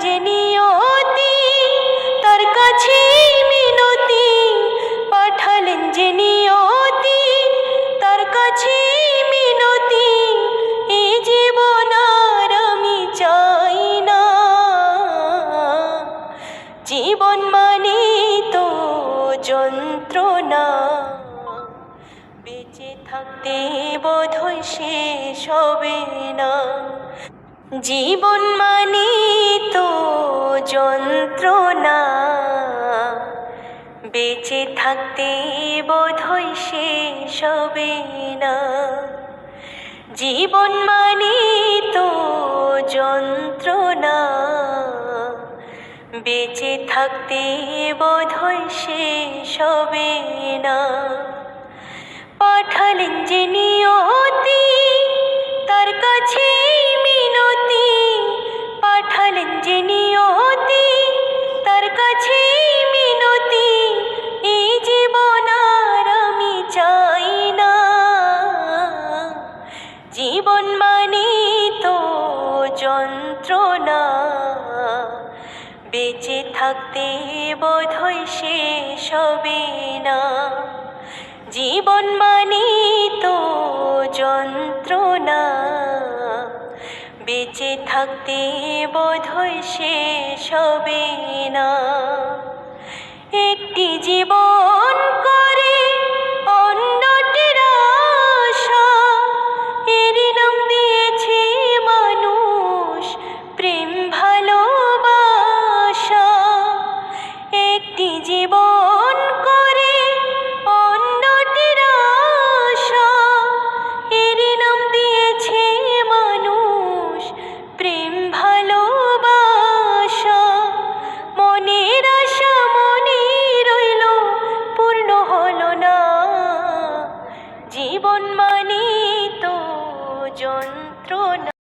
যে নিয়তি, তার কাছে মিনতি। পাঠালেন যে নিয়তি, তার কাছে মিনতি। এ জীবন আর আমি চাই না। জীবন মানে তো যন্ত্রণা। বেঁচে থাকতে বোধহয় শেষ হবে না। জীবন মানে তো যন্ত্রণা। বেঁচে থাকতে বোধহয় শেষ হবে না। জীবন মানে তো যন্ত্রণা। বেঁচে থাকতে বোধহয় শেষ হবে না। পাঠালেন যে নিয়তি তার কাছে জীবন মানে তো যন্ত্রণা। বেঁচে থাকতে বোধহয় শেষ হবে না। জীবন মানে তো যন্ত্রণা। বেঁচে থাকতে বোধহয় শেষ হবে না। একটি জীবন জীবন মানে তো যন্ত্রণা